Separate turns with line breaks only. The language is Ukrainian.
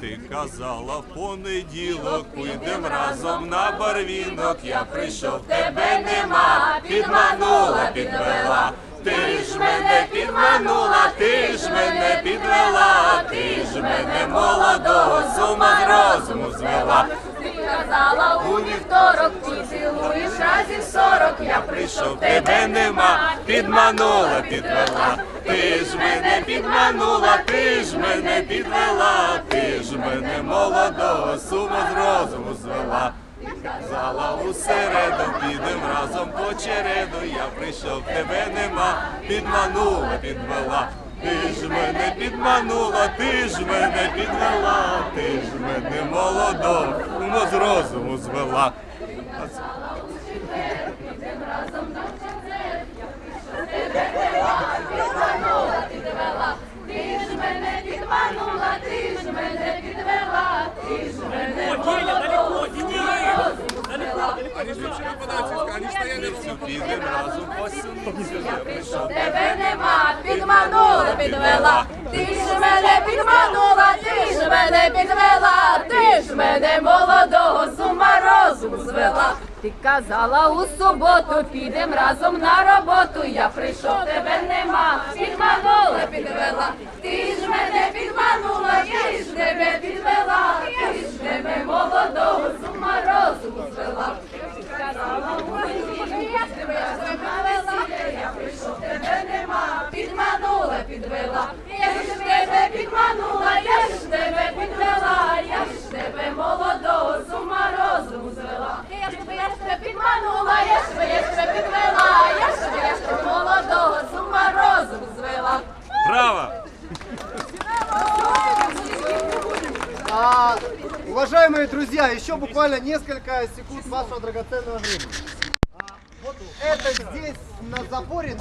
Ти казала в понеділок, підем разом на барвінок. Я прийшов, тебе нема, підманула, підвела. Ти ж мене підманула, ти ж мене підвела, ти ж мене молодого з ума розуму звела.
Ти казала у вівторок, ти цілуєш разів сорок. Я
Прийшов, тебе нема, підманула, підвела. Ти ж мене підманула, ж мене підвела, ти ж мене молодого сума з розуму звела. Казала у середу, підем разом по череду. Я прийшов, тебе нема, підманула, підвела. Ти ж мене підманула, ти ж мене підвела, ти ж мене молодого сума з розуму звела.
Ти ж мене підманула, ти ж мене підвела, ти ж мене молодого
Они же вообще нападают циска, они стояли ровно
Підем разом. Я прийшов,
Тебе нема, підманула, підвела. Ти ж мене підманула, ти ж мене підвела, ти ж мене молодого з ума розум звела. Ти казала у суботу, підем разом на роботу. Я прийшов, тебе нема, підманула, підвела. Ти ж мене підманула, ти ж тебе підвела, ти ж тебе молодого з ума розум звела. Ти казала у я. Прийшов, тебе нема, підманула, підвела. Я ж тебе підманула, я ж тебе підвела, я ж тебе молодого з ума розуму звела. Я ж тебе, підманула, я ж тебе, ж тебе молодого з ума розуму звела.
Браво!
А, уважаемые друзья, еще буквально несколько секунд вашего драгоценного времени. Это здесь на заборе